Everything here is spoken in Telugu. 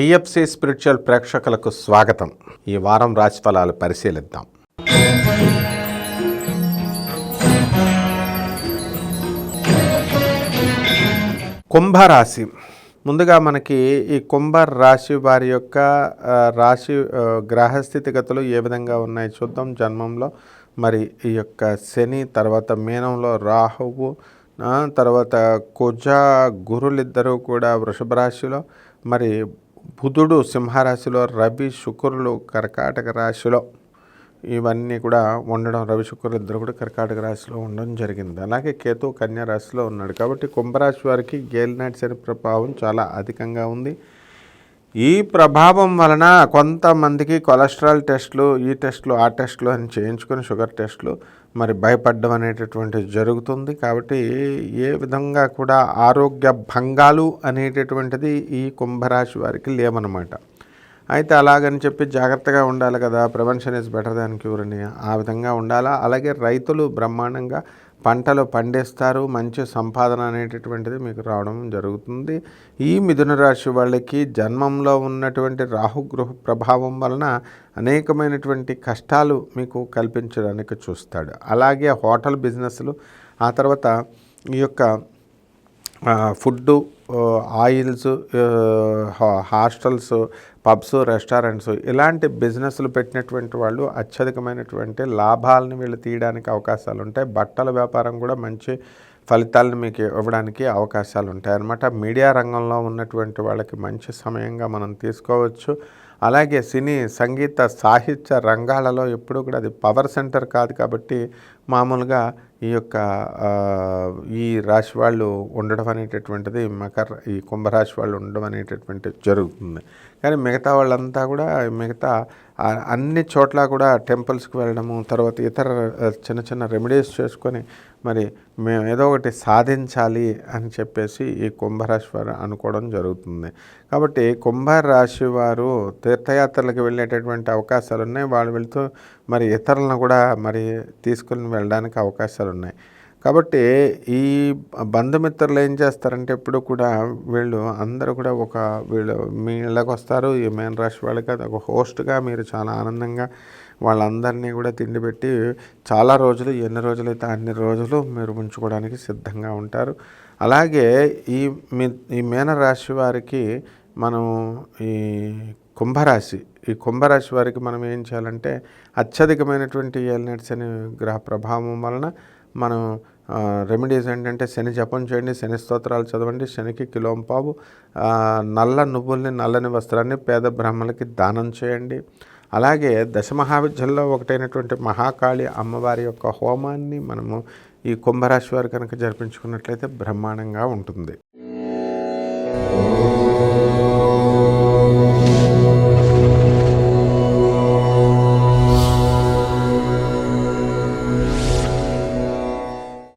టిఎఫ్సి స్పిరిచువల్ ప్రేక్షకులకు స్వాగతం. ఈ వారం రాశిఫలాలు పరిశీలిద్దాం. కుంభరాశి. ముందుగా మనకి ఈ కుంభ రాశి వారి యొక్క రాశి గ్రహస్థితిగతులు ఏ విధంగా ఉన్నాయి చూద్దాం జన్మంలో. మరి ఈ యొక్క శని తర్వాత మీనంలో రాహువు తర్వాత కుజ గురులిద్దరూ కూడా వృషభ రాశిలో. మరి బుధుడు సింహరాశిలో రవి శుక్రులు కర్కాటక రాశిలో ఇవన్నీ కూడా ఉండడం రవి శుక్రులు ఇద్దరు కూడా కర్కాటక రాశిలో ఉండడం జరిగింది. అలాగే కేతు కన్యా రాశిలో ఉన్నాడు. కాబట్టి కుంభరాశి వారికి గేల్ నైట్స్ అనే ప్రభావం చాలా అధికంగా ఉంది. ఈ ప్రభావం వలన కొంతమందికి కొలెస్ట్రాల్ టెస్ట్లు ఈ టెస్ట్లు ఆ టెస్ట్లు అని చేయించుకొని షుగర్ టెస్ట్లు మరి భయపడడం అనేటటువంటిది జరుగుతుంది. కాబట్టి ఏ విధంగా కూడా ఆరోగ్య భంగాలు అనేటటువంటిది ఈ కుంభరాశి వారికి లేవన్నమాట అయితే అలాగని చెప్పి జాగ్రత్తగా ఉండాలి కదా. Prevention is better than cure అని ఆ విధంగా ఉండాలా? అలాగే రైతులు బ్రహ్మాండంగా పంటలు పండిస్తారు మంచి సంపాదన అనేటటువంటిది మీకు రావడం జరుగుతుంది. ఈ మిథున రాశి వాళ్ళకి జన్మంలో ఉన్నటువంటి రాహుగృహ ప్రభావం వలన అనేకమైనటువంటి కష్టాలు మీకు కల్పించడానికి చూస్తాడు. అలాగే హోటల్ బిజినెస్లు ఆ తర్వాత ఈ యొక్క food oils hostels pubs restaurants ఇలాంటి బిజినెస్లు పెట్టినటువంటి వాళ్ళు అత్యధికమైనటువంటి లాభాలను వీళ్ళు తీయడానికి అవకాశాలు ఉంటాయి. బట్టల వ్యాపారం కూడా మంచి ఫలితాలను మీకు ఇవ్వడానికి అవకాశాలు ఉంటాయి అన్నమాట మీడియా రంగంలో ఉన్నటువంటి వాళ్ళకి మంచి సమయంగా మనం తీసుకోవచ్చు. అలాగే సినీ సంగీత సాహిత్య రంగాలలో ఎప్పుడూ కూడా అది పవర్ సెంటర్ కాదు కాబట్టి మామూలుగా ఈ యొక్క ఈ రాశి వాళ్ళు ఉండడం అనేటటువంటిది మకర ఈ కుంభరాశి వాళ్ళు ఉండడం అనేటటువంటిది జరుగుతుంది. కానీ మిగతా వాళ్ళంతా కూడా మిగతా అన్ని చోట్ల కూడా టెంపుల్స్కి వెళ్ళడము తర్వాత ఇతర చిన్న చిన్న రెమెడీస్ చేసుకొని మరి మేము ఏదో ఒకటి సాధించాలి అని చెప్పేసి ఈ కుంభరాశి వారు అనుకోవడం జరుగుతుంది. కాబట్టి కుంభరాశి వారు తీర్థయాత్రలకు వెళ్ళేటటువంటి అవకాశాలు ఉన్నాయి వాళ్ళు వెళుతూ మరి ఇతరులను కూడా మరి తీసుకుని వెళ్ళడానికి అవకాశాలు ఉన్నాయి కాబట్టి ఈ బంధుమిత్రులు ఏం చేస్తారంటే ఎప్పుడు కూడా వీళ్ళు అందరూ కూడా ఒక వీళ్ళు మీ ఇళ్ళకి వస్తారు. ఈ మెయిన్ రాశి వాళ్ళకి అది ఒక హోస్ట్గా మీరు చాలా ఆనందంగా వాళ్ళందరినీ కూడా తిండి పెట్టి చాలా రోజులు ఎన్ని రోజులైతే అన్ని రోజులు మీరు ఉంచుకోవడానికి సిద్ధంగా ఉంటారు. అలాగే ఈ మీ ఈ మీనరాశి వారికి మనం ఈ కుంభరాశి. ఈ కుంభరాశి వారికి మనం ఏం చేయాలంటే అత్యధికమైనటువంటి ఏలినట్స్ అనే గ్రహ ప్రభావం వలన మనం రెమెడీస్ ఏంటంటే శని జపం చేయండి శని స్తోత్రాలు చదవండి శనికి కిలోంపావు నల్ల నువ్వుల్ని నల్లని వస్త్రాన్ని పేద బ్రాహ్మణులకి దానం చేయండి. అలాగే దశమహావిద్యల్లో ఒకటైనటువంటి మహాకాళి అమ్మవారి యొక్క హోమాన్ని మనము ఈ కుంభరాశి వారు కనుక జరిపించుకున్నట్లయితే బ్రహ్మాండంగా ఉంటుంది.